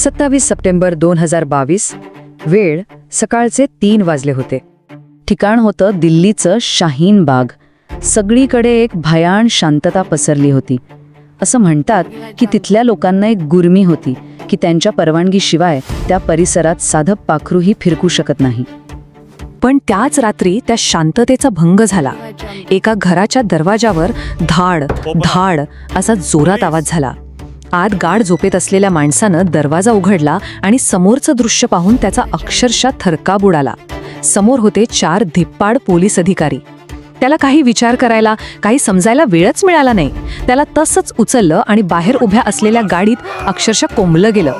सत्तावीस सप्टेंबर दोन हजार बावीस वेळ सकाळचे तीन वाजले होते. ठिकाण होतं दिल्लीचं शाहीन बाग. सगळीकडे एक भयान शांतता पसरली होती. असं म्हणतात की तिथल्या लोकांना एक गुरमी होती की त्यांच्या परवानगीशिवाय त्या परिसरात साधं पाखरूही फिरकू शकत नाही. पण त्याच रात्री त्या शांततेचा भंग झाला. एका घराच्या दरवाजावर धाड धाड असा जोरात आवाज झाला. आत गाढ झोपेत असलेल्या माणसानं दरवाजा उघडला आणि समोरचं दृश्य पाहून त्याचा अक्षरशः थरकाब उडाला. समोर होते चार धिप्पाड पोलीस अधिकारी. त्याला काही विचार करायला काही समजायला वेळच मिळाला नाही. त्याला तसंच उचललं आणि बाहेर उभ्या असलेल्या गाडीत अक्षरशः कोंबलं गेलं.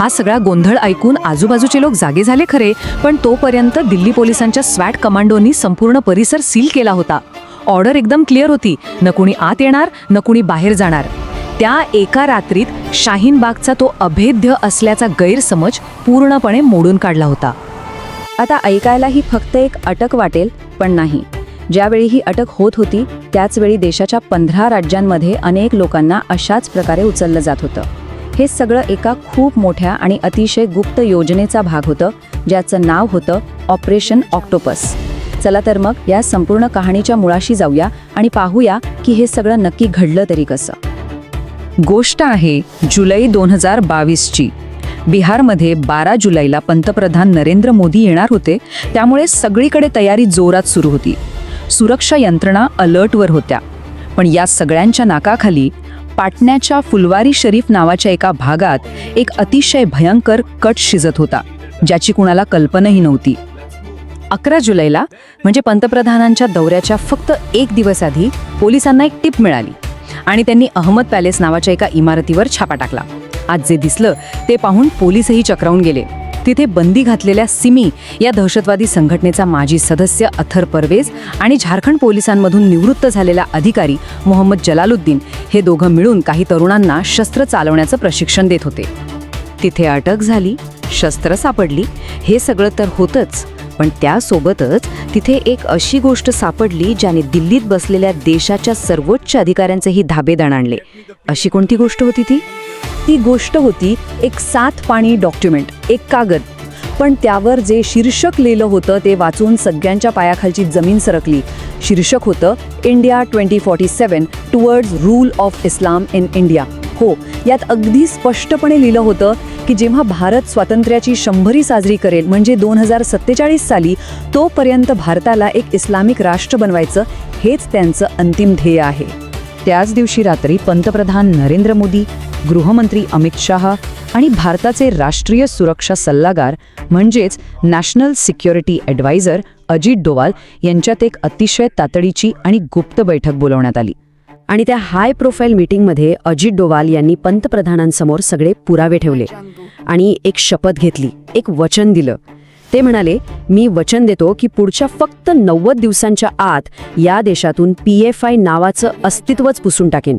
हा सगळा गोंधळ ऐकून आजूबाजूचे लोक जागे झाले खरे पण तोपर्यंत दिल्ली पोलिसांच्या स्वॅट कमांडोनी संपूर्ण परिसर सील केला होता. ऑर्डर एकदम क्लिअर होती. न कुणी आत येणार न कुणी बाहेर जाणार. त्या एका रात्रीत शाहीनबागचा तो अभेद्य असल्याचा गैरसमज पूर्णपणे मोडून काढला होता. आता ऐकायला ही फक्त एक अटक वाटेल पण नाही. ज्यावेळी ही अटक होत होती त्याचवेळी देशाच्या पंधरा राज्यांमध्ये अनेक लोकांना अशाच प्रकारे उचललं जात होतं. हे सगळं एका खूप मोठ्या आणि अतिशय गुप्त योजनेचा भाग होतं ज्याचं नाव होतं ऑपरेशन ऑक्टोपस. चला तर मग या संपूर्ण कहाणीच्या मुळाशी जाऊया आणि पाहूया की हे सगळं नक्की घडलं तरी कसं. गोष्ट आहे जुलै दोन हजार बावीसची. बिहारमध्ये बारा जुलैला पंतप्रधान नरेंद्र मोदी येणार होते त्यामुळे सगळीकडे तयारी जोरात सुरू होती. सुरक्षा यंत्रणा अलर्टवर होत्या. पण या सगळ्यांच्या नाकाखाली पाटण्याच्या फुलवारी शरीफ नावाच्या एका भागात एक अतिशय भयंकर कट शिजत होता ज्याची कुणाला कल्पनाही नव्हती. अकरा जुलैला म्हणजे पंतप्रधानांच्या दौऱ्याच्या फक्त एक दिवस आधी पोलिसांना एक टिप मिळाली. आणि त्यांनी अहमद पॅलेस नावाच्या एका इमारतीवर छापा टाकला. आज जे दिसलं ते पाहून पोलीसही चक्रावून गेले. तिथे बंदी घातलेल्या सिमी या दहशतवादी संघटनेचा माजी सदस्य अथर परवेज आणि झारखंड पोलिसांमधून निवृत्त झालेला अधिकारी मोहम्मद जलालुद्दीन हे दोघं मिळून काही तरुणांना शस्त्र चालवण्याचं प्रशिक्षण देत होते. तिथे अटक झाली शस्त्र सापडली हे सगळं तर होतंच. पण त्यासोबतच तिथे एक अशी गोष्ट सापडली ज्याने दिल्लीत बसलेल्या देशाच्या सर्वोच्च अधिकाऱ्यांचेही धाबेदाण आणले. अशी कोणती गोष्ट होती ती? ती गोष्ट होती एक सात पाणी डॉक्युमेंट एक कागद. पण त्यावर जे शीर्षक लिहिलं होतं ते वाचून सगळ्यांच्या पायाखालची जमीन सरकली. शीर्षक होतं India twenty forty seven towards rule of Islam in India. हो यात अगदी स्पष्टपणे लिहिलं होतं की जेव्हा भारत स्वातंत्र्याची शंभरी साजरी करेल म्हणजे दोन हजार सत्तेचाळीस साली तोपर्यंत भारताला एक इस्लामिक राष्ट्र बनवायचं हेच त्यांचं अंतिम ध्येय आहे. त्याच दिवशी रात्री पंतप्रधान नरेंद्र मोदी गृहमंत्री अमित शहा आणि भारताचे राष्ट्रीय सुरक्षा सल्लागार म्हणजेच national security adviser Ajit Doval यांच्यात एक अतिशय तातडीची आणि गुप्त बैठक बोलवण्यात आली. आणि त्या हाय प्रोफाईल मीटिंगमध्ये अजित डोवाल यांनी पंतप्रधानांसमोर सगळे पुरावे ठेवले. आणि एक शपथ घेतली एक वचन दिलं. ते म्हणाले मी वचन देतो की पुढच्या फक्त नव्वद दिवसांच्या आत या देशातून पी एफ आय नावाचं अस्तित्वच पुसून टाकेन.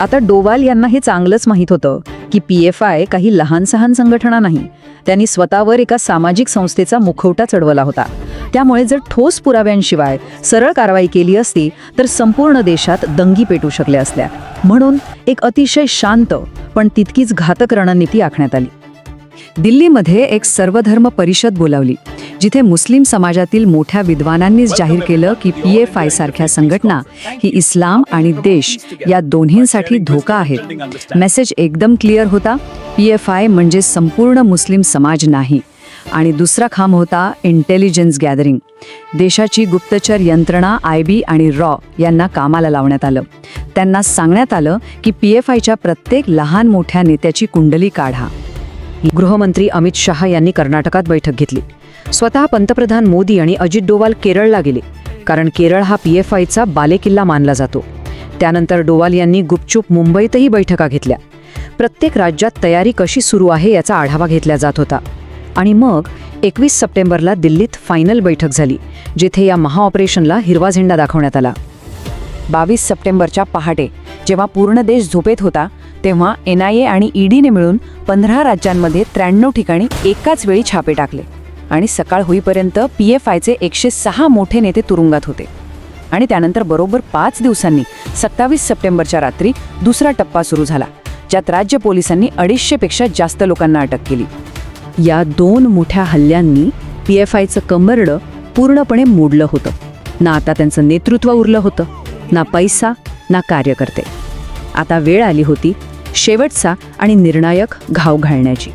आता डोवाल यांना हे चांगलंच माहीत होतं की पी एफ आय काही लहान सहान संघटना नाही. त्यांनी स्वतःवर एका सामाजिक संस्थेचा मुखवटा चढवला होता. त्यामुळे जर ठोस पुराव्यांशिवाय सरळ कारवाई केली असती तर संपूर्ण देशात दंगी पेटू शकल्या असल्या म्हणून एक अतिशय शांत पण तितकीच घातक रणनीती आखण्यात आली. दिल्लीमध्ये एक सर्वधर्म परिषद बोलावली जिथे मुस्लिम समाजातील मोठ्या विद्वानांनीच जाहीर केलं की पी एफ आय सारख्या संघटना ही इस्लाम आणि देश या दोन्हींसाठी धोका आहेत. मेसेज एकदम क्लिअर होता. पी एफ आय म्हणजे संपूर्ण मुस्लिम समाज नाही. आणि दुसरा खांब होता इंटेलिजन्स गॅदरिंग देशाची गुप्तचर यंत्रणा आय बी आणि रॉ यांना कामाला लावण्यात आलं. त्यांना सांगण्यात आलं की पी एफ आयच्या प्रत्येक लहान मोठ्या नेत्याची कुंडली काढा. गृहमंत्री अमित शहा यांनी कर्नाटकात बैठक घेतली. स्वतः पंतप्रधान मोदी आणि अजित डोवाल केरळला गेले कारण केरळ हा पी एफ आयचा बालेकिल्ला मानला जातो. त्यानंतर डोवाल यांनी गुपचूप मुंबईतही बैठका घेतल्या. प्रत्येक राज्यात तयारी कशी सुरू आहे याचा आढावा घेतला जात होता. आणि मग एकवीस सप्टेंबरला दिल्लीत फायनल बैठक झाली जिथे या महाऑपरेशनला हिरवा झेंडा दाखवण्यात आला. बावीस सप्टेंबरच्या पहाटे जेव्हा पूर्ण देश झोपेत होता तेव्हा एन आय ए आणि ईडीने मिळून पंधरा राज्यांमध्ये त्र्याण्णव ठिकाणी एकाच वेळी छापे टाकले आणि सकाळ होईपर्यंत पी एफ आयचे एकशे सहा मोठे नेते तुरुंगात होते. आणि त्यानंतर बरोबर पाच दिवसांनी सत्तावीस सप्टेंबरच्या रात्री दुसरा टप्पा सुरू झाला ज्यात राज्य पोलिसांनी अडीचशेपेक्षा जास्त लोकांना अटक केली. या दोन मोठ्या हल्ल्यांनी पी एफ आयचं कंबरडं पूर्णपणे मोडलं होतं. ना आता त्यांचं नेतृत्व उरलं होतं ना पैसा ना कार्यकर्ते. आता वेळ आली होती शेवटचा आणि निर्णायक घाव घालण्याची.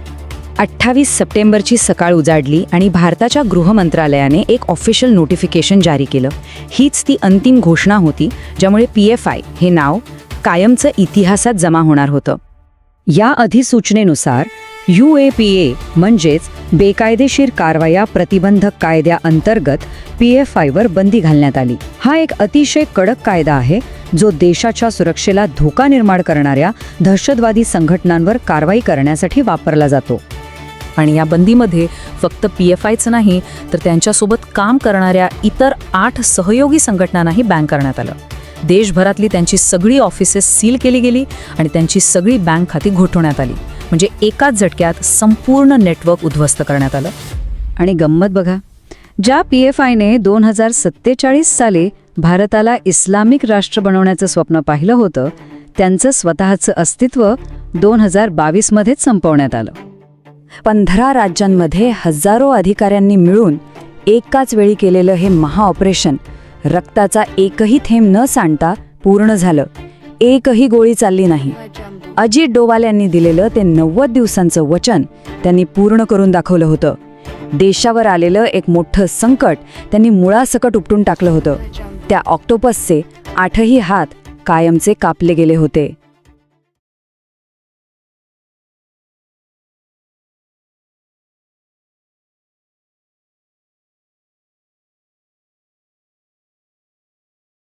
अठ्ठावीस सप्टेंबरची सकाळ उजाडली आणि भारताच्या गृह मंत्रालयाने एक ऑफिशियल नोटिफिकेशन जारी केलं. हीच ती अंतिम घोषणा होती ज्यामुळे पी एफ आय हे नाव कायमचं इतिहासात जमा होणार होतं. या अधिसूचनेनुसार यू ए पी ए म्हणजेच बेकायदेशीर कारवाया प्रतिबंधक कायद्याअंतर्गत पी एफ आयवर बंदी घालण्यात आली. हा एक अतिशय कडक कायदा आहे जो देशाच्या सुरक्षेला धोका निर्माण करणाऱ्या दहशतवादी संघटनांवर कारवाई करण्यासाठी वापरला जातो. आणि या बंदीमध्ये फक्त पी एफ आयचं नाही तर त्यांच्यासोबत काम करणाऱ्या इतर आठ सहयोगी संघटनांनाही बॅन करण्यात आलं. देशभरातली त्यांची सगळी ऑफिसेस सील केली गेली आणि त्यांची सगळी बँक खाती घोटवण्यात आली. म्हणजे एकाच झटक्यात संपूर्ण नेटवर्क उद्ध्वस्त करण्यात आलं. आणि गंमत बघा ज्या पी एफ आयने दोन हजार सत्तेचाळीस साली भारताला इस्लामिक राष्ट्र बनवण्याचं स्वप्न पाहिलं होतं त्यांचं स्वतःचं अस्तित्व दोन हजार बावीसमध्येच संपवण्यात आलं. पंधरा राज्यांमध्ये हजारो अधिकाऱ्यांनी मिळून एकाच वेळी केलेलं हे महाऑपरेशन रक्ताचा एकही थेंब न सांडता पूर्ण झालं. एकही गोळी चालली नाही. अजित डोवाल यांनी दिलेलं ते नव्वद दिवसांचं वचन त्यांनी पूर्ण करून दाखवलं होतं. देशावर आलेलं एक मोठं संकट त्यांनी मुळासकट उपटून टाकलं होतं. त्या ऑक्टोपसचे आठही हात कायमचे कापले गेले होते.